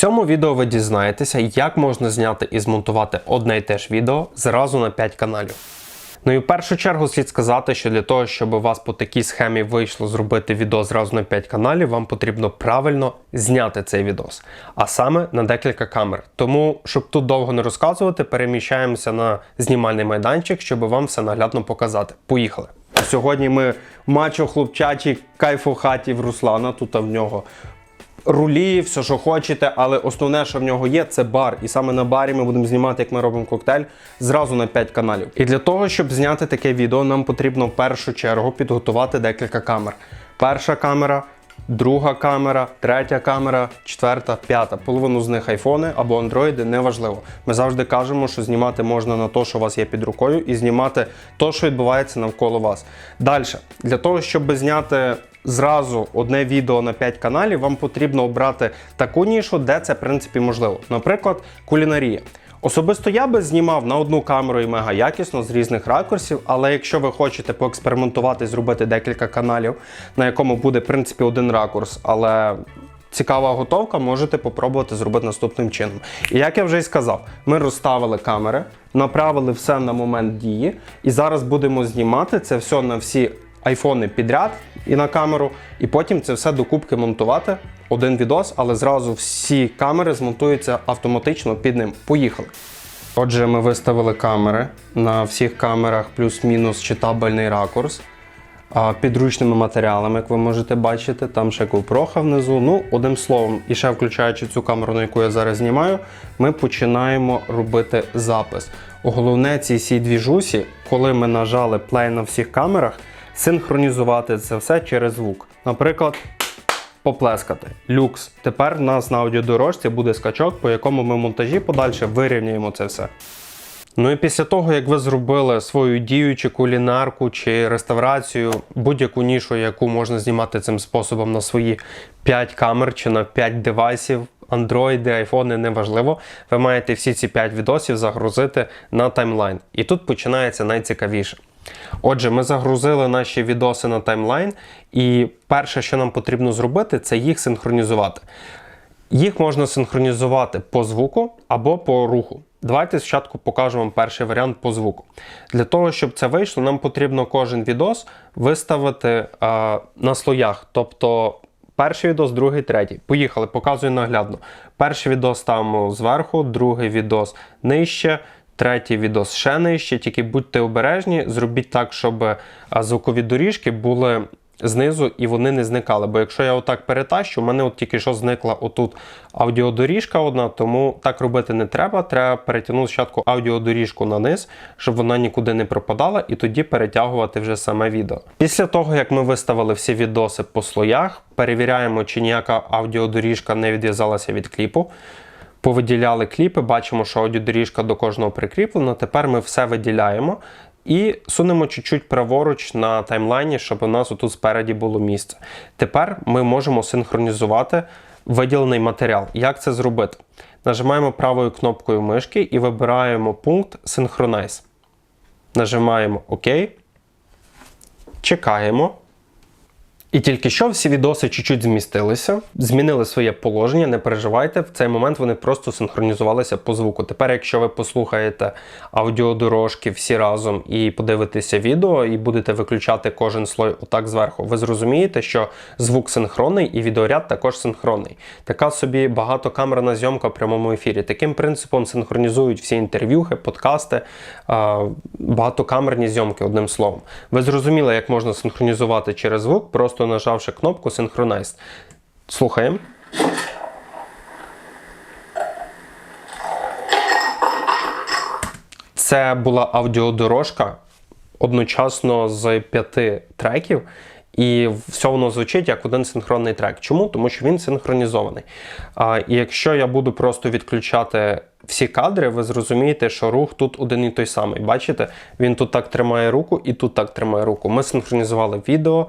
цьому відео ви дізнаєтеся, як можна зняти і змонтувати одне й те ж відео зразу на 5 каналів. Ну і в першу чергу слід сказати, що для того, щоб у вас по такій схемі вийшло зробити відео зразу на 5 каналів, вам потрібно правильно зняти цей відос, а саме на декілька камер. Тому, щоб тут довго не розказувати, переміщаємося на знімальний майданчик, щоб вам все наглядно показати. Поїхали! Сьогодні ми мачо хлопчачій кайфу хаті в Руслана. Тут в нього рулі, все, що хочете, але основне, що в нього є, це бар. І саме на барі ми будемо знімати, як ми робимо коктейль, зразу на 5 каналів. І для того, щоб зняти таке відео, нам потрібно в першу чергу підготувати декілька камер. Перша камера. Друга камера, третя камера, четверта, п'ята. Половину з них айфони або андроїди, неважливо. Ми завжди кажемо, що знімати можна на те, що у вас є під рукою, і знімати те, що відбувається навколо вас. Далі, для того, щоб зняти зразу одне відео на 5 каналів, вам потрібно обрати таку нішу, де це в принципі можливо. Наприклад, кулінарія. Особисто я би знімав на одну камеру і мега якісно з різних ракурсів, але якщо ви хочете поекспериментувати і зробити декілька каналів, на якому буде в принципі один ракурс, але цікава готовка, можете попробувати зробити наступним чином. І як я вже й сказав, ми розставили камери, направили все на момент дії, і зараз будемо знімати це все на всі айфони підряд і на камеру, і потім це все докупки монтувати. Один відос, але зразу всі камери змонтуються автоматично під ним. Поїхали. Отже, ми виставили камери на всіх камерах плюс-мінус читабельний ракурс. Підручними матеріалами, як ви можете бачити, там ще GoPro внизу. Ну, одним словом, і ще включаючи цю камеру, на яку я зараз знімаю, ми починаємо робити запис. Головне цій всій двіжусі, коли ми нажали плей на всіх камерах, синхронізувати це все через звук. Наприклад, поплескати. Люкс. Тепер в нас на аудіодорожці буде скачок, по якому ми в монтажі подальше вирівняємо це все. Ну і після того, як ви зробили свою дію, чи кулінарку, чи реставрацію, будь-яку нішу, яку можна знімати цим способом на свої 5 камер чи на 5 девайсів, андроїди, айфони, неважливо, ви маєте всі ці 5 відосів загрузити на таймлайн. І тут починається найцікавіше. Отже, ми загрузили наші відоси на таймлайн, і перше, що нам потрібно зробити, це їх синхронізувати. Їх можна синхронізувати по звуку або по руху. Давайте спочатку покажу вам перший варіант по звуку. Для того, щоб це вийшло, нам потрібно кожен відос виставити е, на слоях. Тобто перший відос, другий, третій. Поїхали, показую наглядно. Перший відос ставимо зверху, другий відос нижче. Третій відос ще нижче, тільки будьте обережні, зробіть так, щоб е, звукові доріжки були знизу і вони не зникали. Бо якщо я отак перетащу, у мене от тільки що зникла отут аудіодоріжка одна, тому так робити не треба. Треба перетягнути спочатку аудіодоріжку на низ, щоб вона нікуди не пропадала, і тоді перетягувати вже саме відео. Після того, як ми виставили всі відоси по слоях, перевіряємо, чи ніяка аудіодоріжка не відв'язалася від кліпу. Повиділяли кліпи, бачимо, що аудіодоріжка до кожного прикріплена. Тепер ми все виділяємо і сунемо чуть-чуть праворуч на таймлайні, щоб у нас отут спереді було місце. Тепер ми можемо синхронізувати виділений матеріал. Як це зробити? Нажимаємо правою кнопкою мишки і вибираємо пункт Synchronize. Нажимаємо ОК. Чекаємо. І тільки що всі відоси чуть-чуть змістилися, змінили своє положення, не переживайте, в цей момент вони просто синхронізувалися по звуку. Тепер, якщо ви послухаєте аудіодорожки всі разом і подивитеся відео, і будете виключати кожен слой отак зверху, ви зрозумієте, що звук синхронний і відеоряд також синхронний. Така собі багатокамерна зйомка в прямому ефірі. Таким принципом синхронізують всі інтерв'юхи, подкасти, багатокамерні зйомки, одним словом. Ви зрозуміли, як можна синхронізувати через звук, просто нажавши кнопку Synchronize. Слухаємо. Це була аудіодорожка одночасно з п'яти треків. І все воно звучить як один синхронний трек. Чому? Тому що він синхронізований. А, І якщо я буду просто відключати всі кадри, ви зрозумієте, що рух тут один і той самий. Бачите? Він тут так тримає руку і тут так тримає руку. Ми синхронізували відео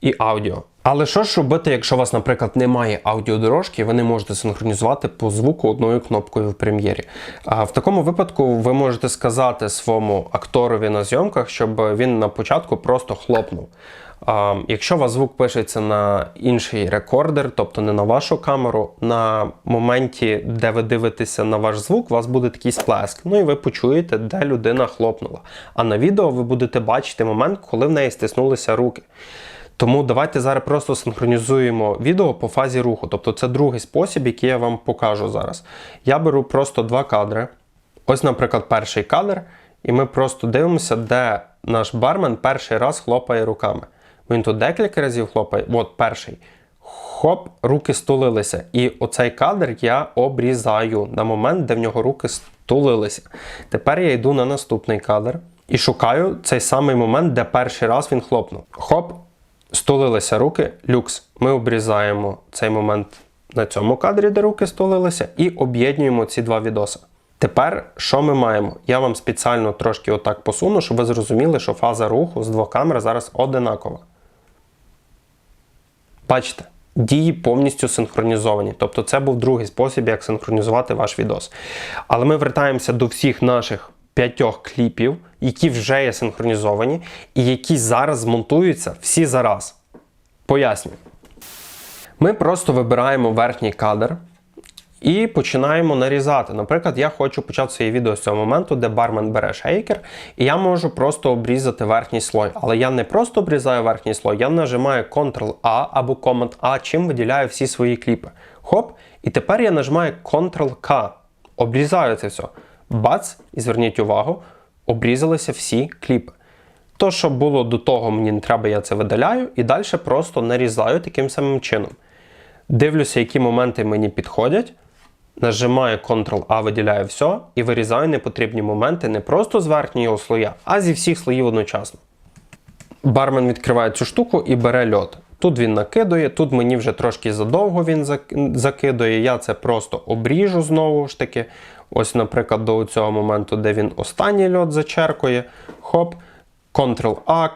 і аудіо. Але що ж робити, якщо у вас, наприклад, немає аудіодорожки, ви не можете синхронізувати по звуку одною кнопкою в прем'єрі. А в такому випадку ви можете сказати своєму акторові на зйомках, щоб він на початку просто хлопнув. А, якщо у вас звук пишеться на інший рекордер, тобто не на вашу камеру, на моменті, де ви дивитеся на ваш звук, у вас буде такий сплеск. Ну і ви почуєте, де людина хлопнула. А на відео ви будете бачити момент, коли в неї стиснулися руки. Тому давайте зараз просто синхронізуємо відео по фазі руху. Тобто це другий спосіб, який я вам покажу зараз. Я беру просто два кадри. Ось, наприклад, перший кадр, і ми просто дивимося, де наш бармен перший раз хлопає руками. Він тут декілька разів хлопає. От перший. Хоп, руки стулилися. І оцей кадр я обрізаю на момент, де в нього руки стулилися. Тепер я йду на наступний кадр і шукаю цей самий момент, де перший раз він хлопнув. Хоп, стулилися руки, люкс. Ми обрізаємо цей момент на цьому кадрі, де руки стулилися, і об'єднуємо ці два відоси. Тепер що ми маємо? Я вам спеціально трошки отак посуну, щоб ви зрозуміли, що фаза руху з двох камер зараз одинакова. Бачите, дії повністю синхронізовані. Тобто це був другий спосіб, як синхронізувати ваш відос. Але ми вертаємося до всіх наших п'ятьох кліпів, які вже є синхронізовані, і які зараз змонтуються всі зараз. Пояснюю. Ми просто вибираємо верхній кадр і починаємо нарізати. Наприклад, я хочу почати своє відео з цього моменту, де бармен бере шейкер, і я можу просто обрізати верхній слой. Але я не просто обрізаю верхній слой, я нажимаю Ctrl-A або Command-A, чим виділяю всі свої кліпи. Хоп, і тепер я нажимаю Ctrl-K. Обрізаю це все. Бац, і зверніть увагу, обрізалися всі кліпи. То, що було до того, мені не треба, я це видаляю, і далі просто нарізаю таким самим чином. Дивлюся, які моменти мені підходять. Нажимаю Ctrl-A, виділяю все і вирізаю непотрібні моменти не просто з верхнього слоя, а зі всіх слоїв одночасно. Бармен відкриває цю штуку і бере льот. Тут він накидує, тут мені вже трошки задовго він закидує. Я це просто обріжу знову ж таки. Ось, наприклад, до цього моменту, де він останній льот зачеркує. Хоп, Ctrl-A,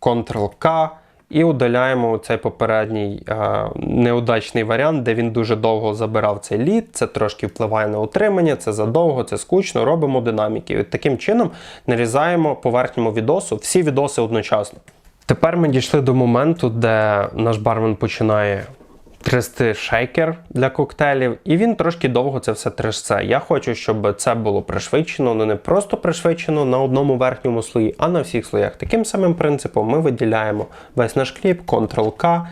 Ctrl-K. І удаляємо цей попередній е, неудачний варіант, де він дуже довго забирав цей лід, це трошки впливає на утримання, це задовго, це скучно, робимо динаміки. І таким чином нарізаємо по верхньому відосу всі відоси одночасно. Тепер ми дійшли до моменту, де наш бармен починає трясти шейкер для коктейлів, і він трошки довго це все трясце. Я хочу, щоб це було пришвидшено, але не просто пришвидшено на одному верхньому слої, а на всіх слоях. Таким самим принципом ми виділяємо весь наш кліп, Ctrl-K,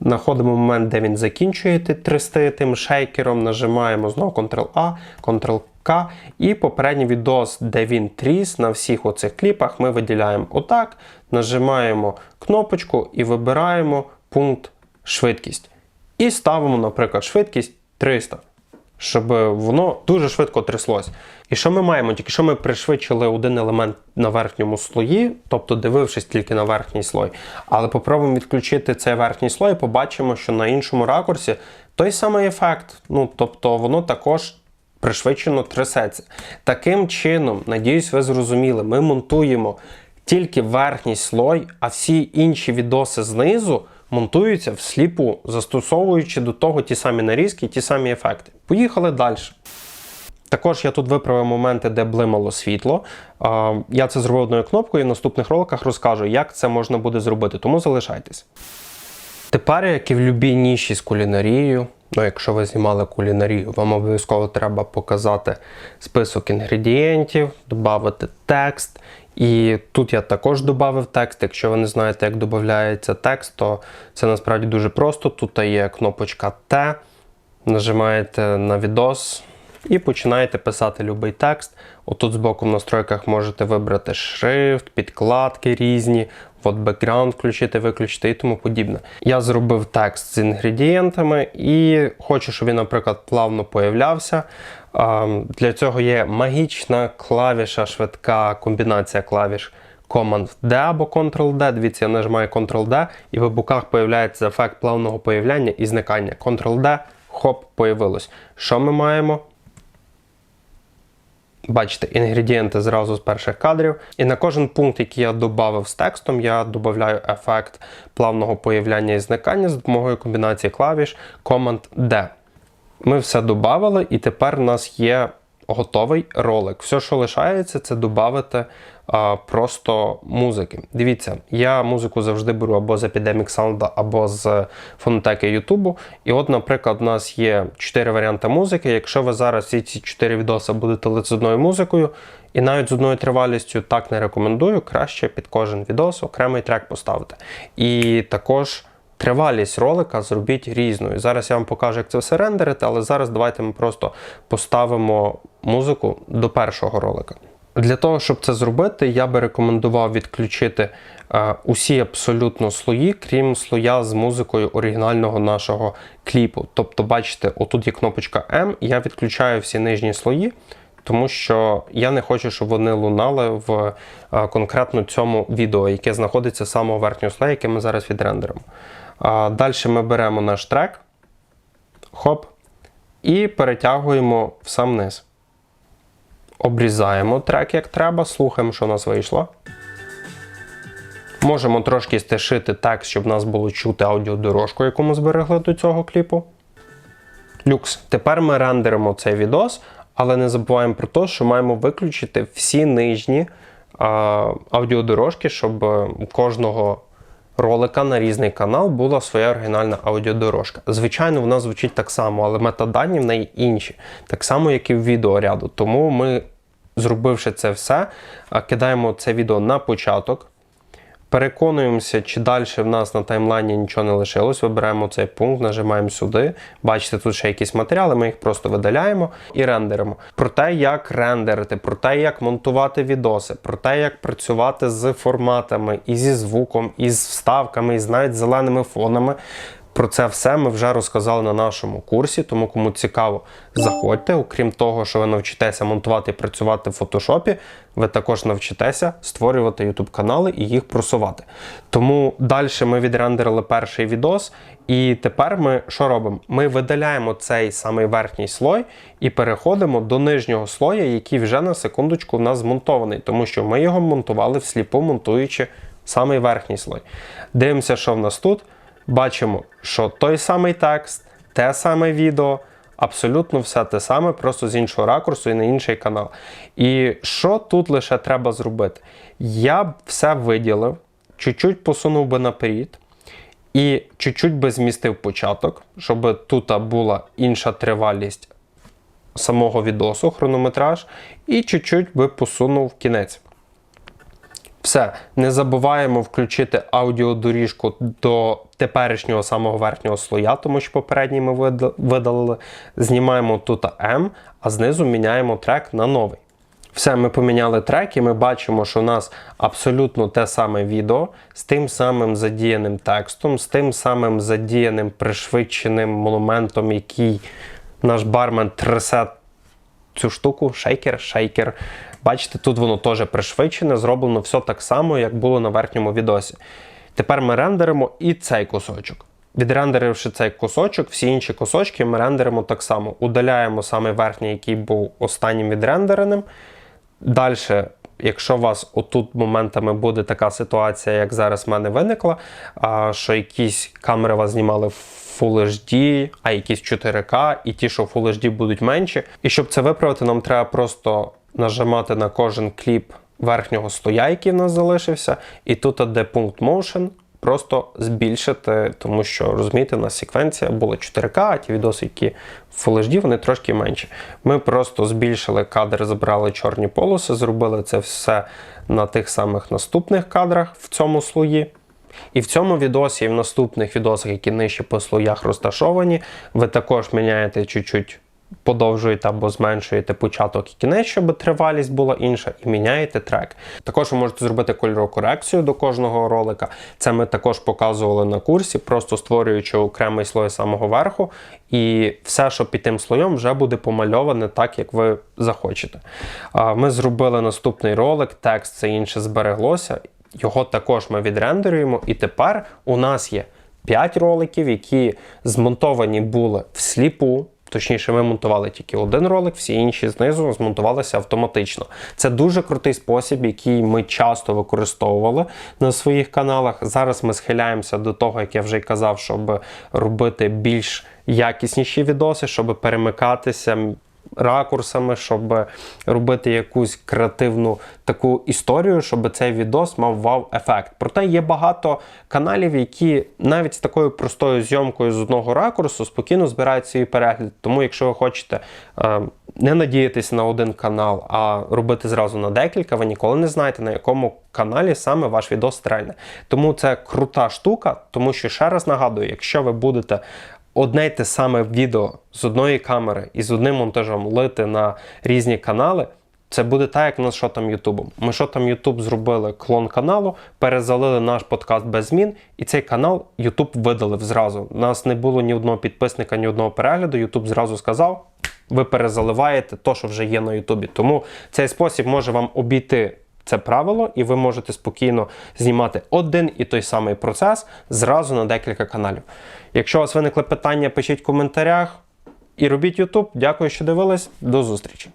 Знаходимо момент, де він закінчує трясти тим шейкером, нажимаємо знову Ctrl-A, Ctrl-K. І попередній відос, де він тріс на всіх оцих кліпах, ми виділяємо отак, нажимаємо кнопочку і вибираємо пункт швидкість. І ставимо, наприклад, швидкість 300, щоб воно дуже швидко тряслось. І що ми маємо? Тільки що ми пришвидшили один елемент на верхньому слої, тобто дивившись тільки на верхній слой. Але попробуємо відключити цей верхній слой і побачимо, що на іншому ракурсі той самий ефект. Ну, Тобто воно також пришвидшено трясеться. Таким чином, надіюсь, ви зрозуміли, ми монтуємо тільки верхній слой, а всі інші відоси знизу монтуються всліпу, застосовуючи до того ті самі нарізки, ті самі ефекти. Поїхали далі. Також я тут виправив моменти, де блимало світло. Я це зробив одною кнопкою і в наступних роликах розкажу, як це можна буде зробити, тому залишайтесь. Тепер, як і в будь-якій ніші з кулінарією, ну якщо ви знімали кулінарію, вам обов'язково треба показати список інгредієнтів, додати текст і тут я також додав текст. Якщо ви не знаєте, як додається текст, то це насправді дуже просто. Тут є кнопочка Т, нажимаєте на відос і починаєте писати будь-який текст. Отут збоку в настройках можете вибрати шрифт, підкладки різні, от бекграунд включити, виключити і тому подібне. Я зробив текст з інгредієнтами і хочу, щоб він, наприклад, плавно появлявся. Для цього є магічна клавіша, швидка комбінація клавіш Command-D або Ctrl-D. Дивіться, я нажимаю Ctrl-D, і в боках появляється ефект плавного появляння і зникання. Ctrl-D, хоп, появилось. Що ми маємо? Бачите, інгредієнти зразу з перших кадрів. І на кожен пункт, який я додав з текстом, я додаю ефект плавного появляння і зникання з допомогою комбінації клавіш Command-D. Ми все додали, і тепер у нас є готовий ролик. Все, що лишається, це додати просто музики. Дивіться, я музику завжди беру або з Epidemic Sound, або з фонотеки Ютубу. І от, наприклад, у нас є 4 варіанти музики. Якщо ви зараз ці 4 відоси будете лише з одною музикою, і навіть з одною тривалістю так не рекомендую, краще під кожен відос окремий трек поставити. І також. Тривалість ролика зробіть різною. Зараз я вам покажу, як це все рендерити, але зараз давайте ми просто поставимо музику до першого ролика. Для того, щоб це зробити, я би рекомендував відключити е, усі абсолютно слої, крім слоя з музикою оригінального нашого кліпу. Тобто, бачите, отут є кнопочка M, я відключаю всі нижні слої. Тому що я не хочу, щоб вони лунали в е, конкретно цьому відео, яке знаходиться з самого верхнього слоя, яке ми зараз відрендеримо. Далі ми беремо наш трек, хоп, і перетягуємо в сам низ. Обрізаємо трек як треба, слухаємо, що у нас вийшло. Можемо трошки стишити текст, щоб нас було чути аудіодорожку, яку ми зберегли до цього кліпу. Люкс. Тепер ми рендеримо цей відос, але не забуваємо про те, що маємо виключити всі нижні а, аудіодорожки, щоб у кожного ролика на різний канал була своя оригінальна аудіодорожка. Звичайно, вона звучить так само, але метадані в неї інші, так само, як і в відеоряду. Тому ми, зробивши це все, кидаємо це відео на початок. Переконуємося, чи далі в нас на таймлайні нічого не лишилось. Вибираємо цей пункт, нажимаємо сюди. Бачите, тут ще якісь матеріали, ми їх просто видаляємо і рендеримо. Про те, як рендерити, про те, як монтувати відоси, про те, як працювати з форматами, і зі звуком, і з вставками, і з навіть зеленими фонами. Про це все ми вже розказали на нашому курсі, тому кому цікаво, заходьте. Окрім того, що ви навчитеся монтувати і працювати в фотошопі, ви також навчитеся створювати YouTube канали і їх просувати. Тому далі ми відрендерили перший відос, і тепер ми що робимо? Ми видаляємо цей самий верхній слой і переходимо до нижнього слоя, який вже на секундочку в нас змонтований, тому що ми його монтували всліпу, монтуючи самий верхній слой. Дивимося, що в нас тут бачимо, що той самий текст, те саме відео, абсолютно все те саме, просто з іншого ракурсу і на інший канал. І що тут лише треба зробити? Я б все виділив, чуть-чуть посунув би наперед. І чуть-чуть би змістив початок, щоб тут була інша тривалість самого відосу, хронометраж, і чуть-чуть би посунув кінець. Все, не забуваємо включити аудіодоріжку до теперішнього самого верхнього слоя, тому що попередній ми видалили. Знімаємо тут M, а знизу міняємо трек на новий. Все, ми поміняли трек і ми бачимо, що у нас абсолютно те саме відео з тим самим задіяним текстом, з тим самим задіяним пришвидшеним монументом, який наш бармен трясе цю штуку, шейкер, шейкер. Бачите, тут воно теж пришвидшене, зроблено все так само, як було на верхньому відосі. Тепер ми рендеримо і цей кусочок. Відрендеривши цей кусочок, всі інші кусочки ми рендеримо так само. Удаляємо саме верхній, який був останнім відрендереним. Далі, якщо у вас отут моментами буде така ситуація, як зараз в мене виникла, що якісь камери вас знімали в Full HD, а якісь 4К, і ті, що в Full HD будуть менші. І щоб це виправити, нам треба просто нажимати на кожен кліп верхнього стоя, який в нас залишився, і тут, де пункт Motion, просто збільшити, тому що, розумієте, у нас секвенція була 4К, а ті відоси, які в Full HD, вони трошки менші. Ми просто збільшили кадр, забрали чорні полоси, зробили це все на тих самих наступних кадрах в цьому слої. І в цьому відосі, і в наступних відосах, які нижче по слоях розташовані, ви також міняєте чуть-чуть подовжуєте або зменшуєте початок і кінець, щоб тривалість була інша, і міняєте трек. Також ви можете зробити кольорову корекцію до кожного ролика. Це ми також показували на курсі, просто створюючи окремий слой самого верху, і все, що під тим слоєм, вже буде помальоване так, як ви захочете. Ми зробили наступний ролик, текст це інше збереглося. Його також ми відрендерюємо, і тепер у нас є 5 роликів, які змонтовані були всліпу. Точніше, ми монтували тільки один ролик, всі інші знизу змонтувалися автоматично. Це дуже крутий спосіб, який ми часто використовували на своїх каналах. Зараз ми схиляємося до того, як я вже й казав, щоб робити більш якісніші відоси, щоб перемикатися ракурсами, щоб робити якусь креативну таку історію, щоб цей відос мав вау-ефект. Проте є багато каналів, які навіть з такою простою зйомкою з одного ракурсу спокійно збирають свій перегляд. Тому, якщо ви хочете е, не надіятися на один канал, а робити зразу на декілька, ви ніколи не знаєте, на якому каналі саме ваш відос стрельне. Тому це крута штука, тому що ще раз нагадую, якщо ви будете одне й те саме відео з одної камери і з одним монтажом лити на різні канали. Це буде так, як на що там Ютубом. Ми що там Ютуб зробили клон каналу, перезалили наш подкаст без змін, і цей канал Ютуб видалив зразу. У нас не було ні одного підписника, ні одного перегляду. Ютуб зразу сказав: ви перезаливаєте то, що вже є на Ютубі. Тому цей спосіб може вам обійти це правило, і ви можете спокійно знімати один і той самий процес зразу на декілька каналів. Якщо у вас виникли питання, пишіть в коментарях і робіть Ютуб. Дякую, що дивились. До зустрічі!